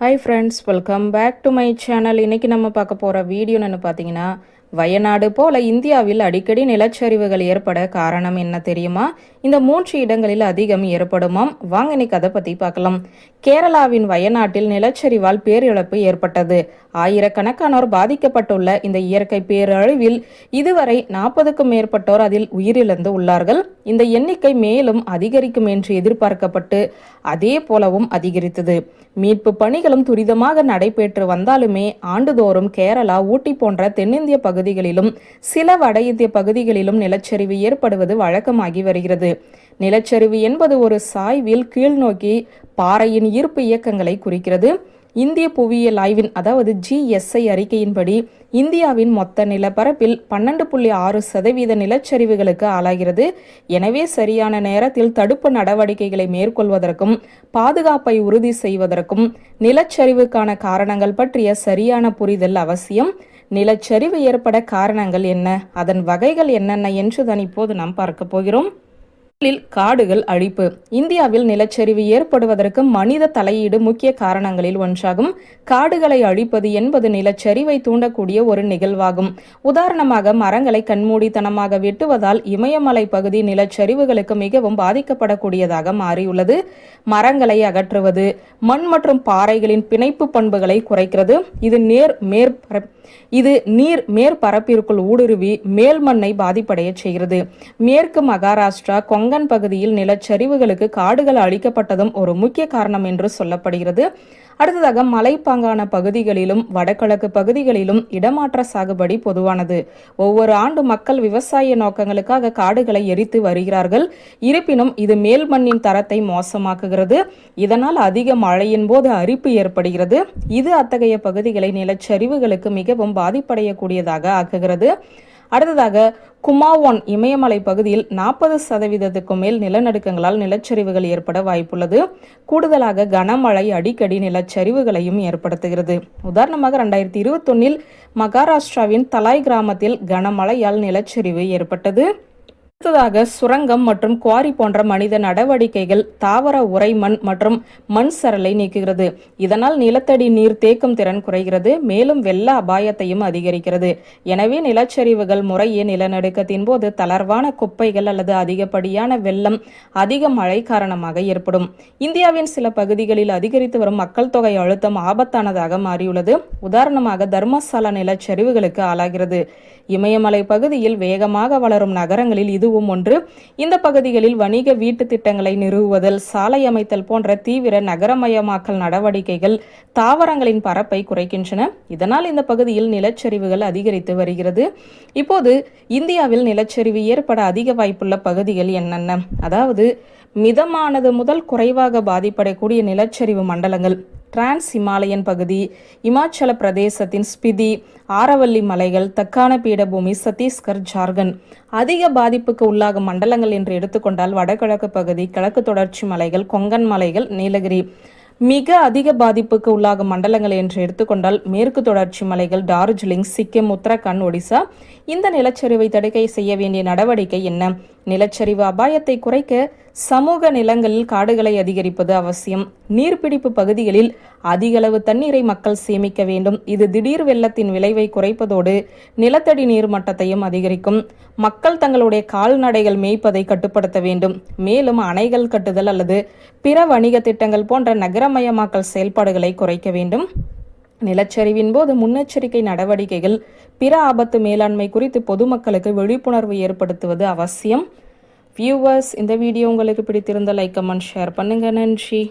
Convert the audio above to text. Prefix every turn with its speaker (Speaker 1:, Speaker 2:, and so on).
Speaker 1: Hi friends welcome back to my channel இன்னைக்கு நம்ம பார்க்க போகிற வீடியோன்னு பார்த்தீங்கன்னா வயநாடு போல இந்தியாவில் அடிக்கடி நிலச்சரிவுகள் ஏற்பட காரணம் என்ன தெரியுமா? இந்த மூன்று இடங்களில் அதிகம் ஏற்படுமாம் வாங்க இன்னைக்கு அதை பற்றி பார்க்கலாம். கேரளாவின் வயநாட்டில் நிலச்சரிவால் பேரிழப்பு ஏற்பட்டது. ஆயிரக்கணக்கானோர் பாதிக்கப்பட்டுள்ள இந்த இயற்கை பேரழிவில் இதுவரை நாற்பதுக்கும் மேற்பட்டோர் அதில் உயிரிழந்து உள்ளார்கள். இந்த எண்ணிக்கை மேலும் அதிகரிக்கும் என்று எதிர்பார்க்கப்பட்டு அதே போலவும் அதிகரித்தது. மீட்பு பணிகளும் துரிதமாக நடைபெற்று வந்தாலுமே ஆண்டுதோறும் கேரளா ஊட்டி போன்ற தென்னிந்திய பகுதிகளிலும் சில வட இந்திய பகுதிகளிலும் நிலச்சரிவு ஏற்படுவது வழக்கமாகி வருகிறது. நிலச்சரிவு என்பது ஒரு சாய்வில் கீழ்நோக்கி பாறையின் ஈர்ப்பு இயக்கங்களை குறிக்கிறது. இந்திய புவியியல் ஆய்வின் அதாவது ஜிஎஸ்ஐ அறிக்கையின்படி இந்தியாவின் மொத்த நிலப்பரப்பில் பன்னெண்டு புள்ளி ஆறு சதவீத நிலச்சரிவுகளுக்கு ஆளாகிறது. எனவே சரியான நேரத்தில் தடுப்பு நடவடிக்கைகளை மேற்கொள்வதற்கும் பாதுகாப்பை உறுதி செய்வதற்கும் நிலச்சரிவுக்கான காரணங்கள் பற்றிய சரியான புரிதல் அவசியம். நிலச்சரிவு ஏற்பட காரணங்கள் என்ன? அதன் வகைகள் என்னென்ன என்றுதான் இப்போது நாம் பார்க்க போகிறோம். காடுகள் அழிப்பு. இந்தியாவில் நிலச்சரிவு ஏற்படுவதற்கு மனித தலையீடு முக்கிய காரணங்களில் ஒன்றாகும். காடுகளை அழிப்பது என்பது நிலச்சரிவை தூண்டக்கூடிய ஒரு நிகழ்வாகும். உதாரணமாக மரங்களை கண்மூடித்தனமாக வெட்டுவதால் இமயமலை பகுதி நிலச்சரிவுகளுக்கு மிகவும் பாதிக்கப்படக்கூடியதாக மாறியுள்ளது. மரங்களை அகற்றுவது மண் மற்றும் பாறைகளின் பிணைப்பு பண்புகளை குறைக்கிறது. இது நேர் மேற்பர இது நீர் மேற்பரப்பிற்குள் ஊடுருவி மேல் மண்ணை பாதிப்படைய செய்கிறது. மேற்கு மகாராஷ்டிரா கொங்கன் பகுதியில் நிலச்சரிவுகளுக்கு காடுகள் அழிக்கப்பட்டதும் ஒரு முக்கிய காரணம் என்று சொல்லப்படுகிறது. அடுத்ததாக மலைப்பாங்கான பகுதிகளிலும் வடகிழக்கு பகுதிகளிலும் இடமாற்ற சாகுபடி பொதுவானது. ஒவ்வொரு ஆண்டு மக்கள் விவசாய நோக்கங்களுக்காக காடுகளை எரித்து வருகிறார்கள். இருப்பினும் இது மேல் மண்ணின் தரத்தை மோசமாக்குகிறது. இதனால் அதிக மழையின் போது அரிப்பு ஏற்படுகிறது. இது அத்தகைய பகுதிகளை நிலச்சரிவுகளுக்கு மிகவும் பாதிப்படையக்கூடியதாக ஆக்குகிறது. அடுத்ததாக குமாவோன் இமயமலை பகுதியில் நாற்பது சதவீதத்துக்கும் மேல் நிலநடுக்கங்களால் நிலச்சரிவுகள் ஏற்பட வாய்ப்புள்ளது. கூடுதலாக கனமழை அடிக்கடி நிலச்சரிவுகளையும் ஏற்படுத்துகிறது. உதாரணமாக ரெண்டாயிரத்தி இருபத்தொன்னில் மகாராஷ்டிராவின் தலாய் கிராமத்தில் கனமழையால் நிலச்சரிவு ஏற்பட்டது. அடுத்ததாக சுரங்கம் மற்றும் குவாரி போன்ற மனித நடவடிக்கைகள் தாவர உரை மண் மற்றும் மண் சரலை நீக்குகிறது. இதனால் நிலத்தடி நீர் தேக்கும் திறன் குறைகிறது மேலும் வெள்ள அபாயத்தையும் அதிகரிக்கிறது. எனவே நிலச்சரிவுகள் முறையே நிலநடுக்கத்தின் போது தளர்வான குப்பைகள் அல்லது அதிகப்படியான வெள்ளம் அதிக மழை காரணமாக ஏற்படும். இந்தியாவின் சில பகுதிகளில் அதிகரித்து வரும் மக்கள் தொகை அழுத்தம் ஆபத்தானதாக மாறியுள்ளது. உதாரணமாக தர்மசாலா நிலச்சரிவுகளுக்கு ஆளாகிறது. இமயமலை பகுதியில் வேகமாக வளரும் நகரங்களில் இது இதுவும் ஒன்று. இந்த பகுதிகளில் வணிக வீட்டு திட்டங்களை நிறுவுவதல் சாலை அமைத்தல் போன்ற தீவிர நகரமயமாக்கல் நடவடிக்கைகள் தாவரங்களின் பரப்பை குறைக்கின்றன. இதனால் இந்த பகுதியில் நிலச்சரிவுகள் அதிகரித்து வருகிறது. இப்போது இந்தியாவில் நிலச்சரிவு ஏற்பட அதிக வாய்ப்புள்ள பகுதிகள் என்னென்ன? அதாவது மிதமானது முதல் குறைவாக பாதிப்படக்கூடிய நிலச்சரிவு மண்டலங்கள். டிரான்ஸ் இமாலயன் பகுதி இமாச்சல பிரதேசத்தின் ஸ்பிதி ஆரவல்லி மலைகள் தக்கான பீடபூமி சத்தீஸ்கர் ஜார்க்கண்ட். அதிக பாதிப்புக்கு உள்ளாகும் மண்டலங்கள் என்று எடுத்துக்கொண்டால் வடகிழக்கு பகுதி கிழக்கு தொடர்ச்சி மலைகள் கொங்கன் மலைகள் நீலகிரி. மிக அதிக பாதிப்புக்கு உள்ளாகும் மண்டலங்கள் என்று எடுத்துக்கொண்டால் மேற்கு தொடர்ச்சி மலைகள் டார்ஜிலிங் சிக்கிம் உத்தரகாண்ட் ஒடிசா. இந்த நிலச்சரிவை தடுக்கை செய்ய வேண்டிய நடவடிக்கை என்ன? நிலச்சரிவு அபாயத்தை குறைக்க சமூக நிலங்களில் காடுகளை அதிகரிப்பது அவசியம். நீர்பிடிப்பு பகுதிகளில் அதிகளவு தண்ணீரை மக்கள் சேமிக்க வேண்டும். இது திடீர் வெள்ளத்தின் விளைவை குறைப்பதோடு நிலத்தடி நீர் மட்டத்தையும் அதிகரிக்கும். மக்கள் தங்களுடைய கால்நடைகள் மேய்ப்பதை கட்டுப்படுத்த வேண்டும். மேலும் அணைகள் கட்டுதல் அல்லது பிற வணிக திட்டங்கள் போன்ற நகரமயமாக்கல் செயல்பாடுகளை குறைக்க வேண்டும். நிலச்சரிவின் போது முன்னெச்சரிக்கை நடவடிக்கைகள் பிற ஆபத்து மேலாண்மை குறித்து பொதுமக்களுக்கு விழிப்புணர்வு ஏற்படுத்துவது அவசியம். வியூவர்ஸ் இந்த வீடியோ உங்களுக்கு பிடித்திருந்த லைக் கமெண்ட் ஷேர் பண்ணுங்கள் நன்றி.